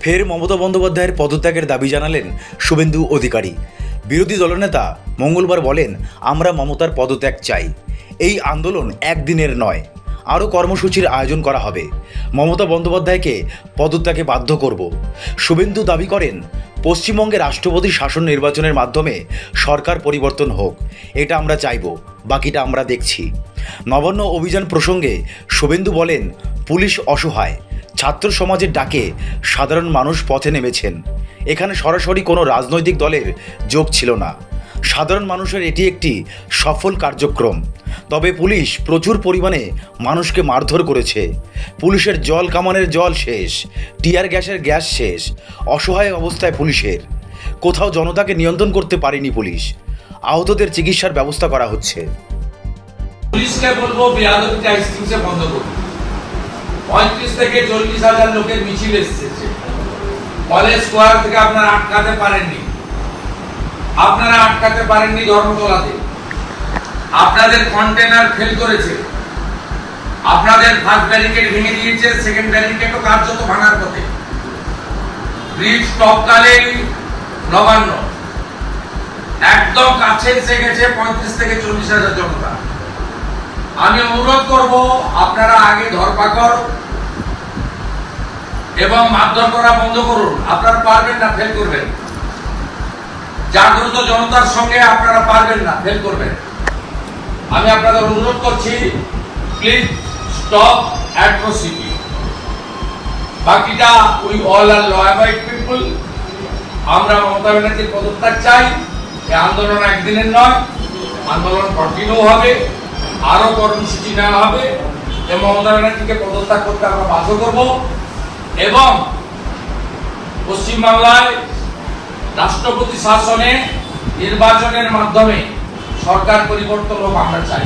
ফের মমতা বন্দ্যোপাধ্যায়ের পদত্যাগের দাবি জানালেন শুভেন্দু অধিকারী। বিরোধী দলনেতা মঙ্গলবার বলেন, আমরা মমতার পদত্যাগ চাই। এই আন্দোলন একদিনের নয়, আরও কর্মসূচির আয়োজন করা হবে। মমতা বন্দ্যোপাধ্যায়কে পদত্যাগে বাধ্য করব। শুভেন্দু দাবি করেন, পশ্চিমবঙ্গে রাষ্ট্রপতি শাসন নির্বাচনের মাধ্যমে সরকার পরিবর্তন হোক। এটা আমরা চাইব, বাকিটা আমরা দেখছি। নবান্ন অভিযান প্রসঙ্গে শুভেন্দু বলেন, পুলিশ অসহায় ছাত্র সমাজের ডাকে সাধারণ মানুষ পথে নেমেছেন। এখানে সরাসরি কোনো রাজনৈতিক দলের যোগ ছিল না। সাধারণ মানুষের এটি একটি সফল কার্যক্রম। তবে পুলিশ প্রচুর পরিমাণে মানুষকে মারধর করেছে। পুলিশের জল কামানের জল শেষ, টিয়ার গ্যাসের গ্যাস শেষ, অসহায় অবস্থায় পুলিশের। কোথাও জনতাকে নিয়ন্ত্রণ করতে পারেনি পুলিশ। আহতদের চিকিৎসার ব্যবস্থা করা হচ্ছে। পুলিশকে বলব বন্ধ করুন। পঁয়ত্রিশ থেকে চল্লিশ হাজার লোকের মিছিল এসেছে। কলেজ স্কোয়ার থেকে আপনারা আটকাতে পারেননি। আপনারা আটকাতে পারেননি ধর্মতলাতে। আপনাদের কন্টেনার ফেল করেছে। আপনাদের ফার্স্ট ব্যারিকেড ভেঙে দিয়েছে সেকেন্ড ব্যারিকেডও কার্যত ভাঙার পথে। ব্রিজ টপকালেই নবান্ন। একদম কাছে এসে গেছে পঁয়ত্রিশ থেকে চল্লিশ হাজার জনতা। আমি অনুরোধ করব, আপনারা আগে ধরপাকড় এবং মারধর করা বন্ধ করুন। আপনারা পারবেন না ফেল করবেন। জাগ্রত জনতার সঙ্গে আপনারা পারবেন না ফেল করবেন। আমি আপনাদের অনুরোধ করছি প্লিজ স্টপ অ্যাট্রোসিটি বাকিটা we all are law abide people আমরা মমতা ব্যানার্জির পদত্যাগ চাই। এই আন্দোলন একদিনের নয়, আন্দোলন কন্টিনিউ হবে। আরও কর্মসূচি নেওয়া হবে এবং মমতা ব্যানার্জিকে পদত্যাগ করতে আমরা বাধ্য করব। এবং পশ্চিমবাংলায় রাষ্ট্রপতি শাসনে নির্বাচনের মাধ্যমে সরকার পরিবর্তন হোক আমরা চাই।